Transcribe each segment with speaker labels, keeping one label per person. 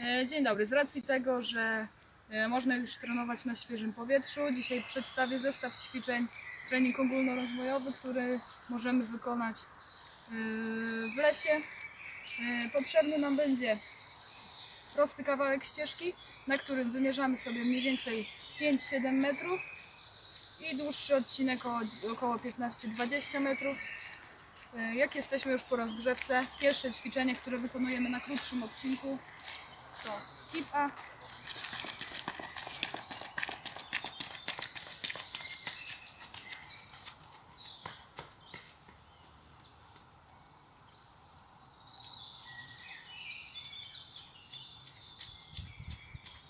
Speaker 1: E, Dzień dobry. Z racji tego, że e, można już trenować na świeżym powietrzu, dzisiaj przedstawię zestaw ćwiczeń, trening ogólnorozwojowy, który możemy wykonać e, w lesie. Potrzebny nam będzie prosty kawałek ścieżki, na którym wymierzamy sobie mniej więcej 5-7 metrów i dłuższy odcinek około 15-20 metrów. Jak jesteśmy już po rozgrzewce, pierwsze ćwiczenie, które wykonujemy na krótszym odcinku to skip A.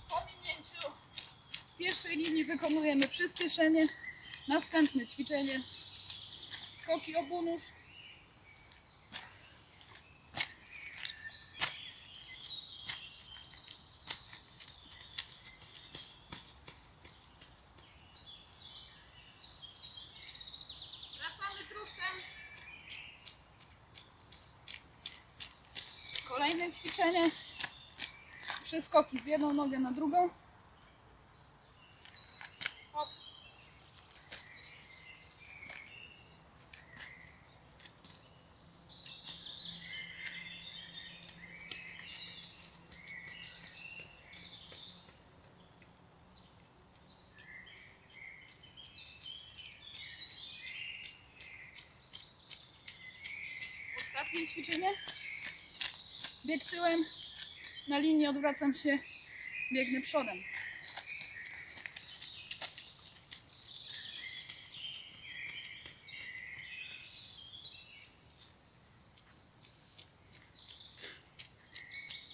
Speaker 1: Po minięciu pierwszej linii wykonujemy przyspieszenie. Następne ćwiczenie skoki obunóż. Kolejne ćwiczenie. Przeskoki z jedną nogę na drugą. Hop. Ostatnie ćwiczenie. Bieg tyłem. Na linii odwracam się, biegnę przodem.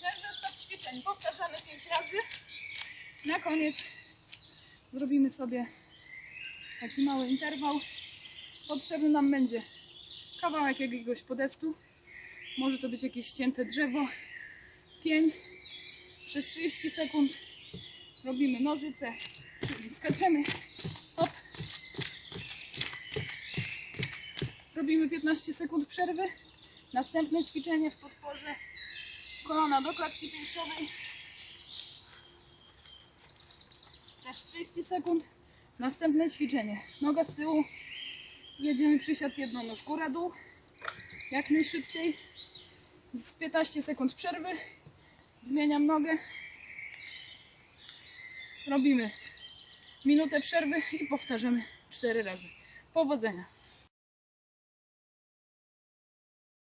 Speaker 1: Ten zestaw ćwiczeń powtarzamy 5 razy. Na koniec zrobimy sobie taki mały interwał. Potrzebny nam będzie kawałek jakiegoś podestu. Może to być jakieś ścięte drzewo, pień. Przez 30 sekund robimy nożyce, czyli skaczemy. Hop. Robimy 15 sekund przerwy. Następne ćwiczenie w podporze. Kolana do klatki piersiowej. Też 30 sekund. Następne ćwiczenie. Noga z tyłu. Jedziemy przysiad jedną nóż góra dół. Jak najszybciej. Z 15 sekund przerwy. Zmieniam nogę. Robimy minutę przerwy i powtarzamy 4 razy. Powodzenia.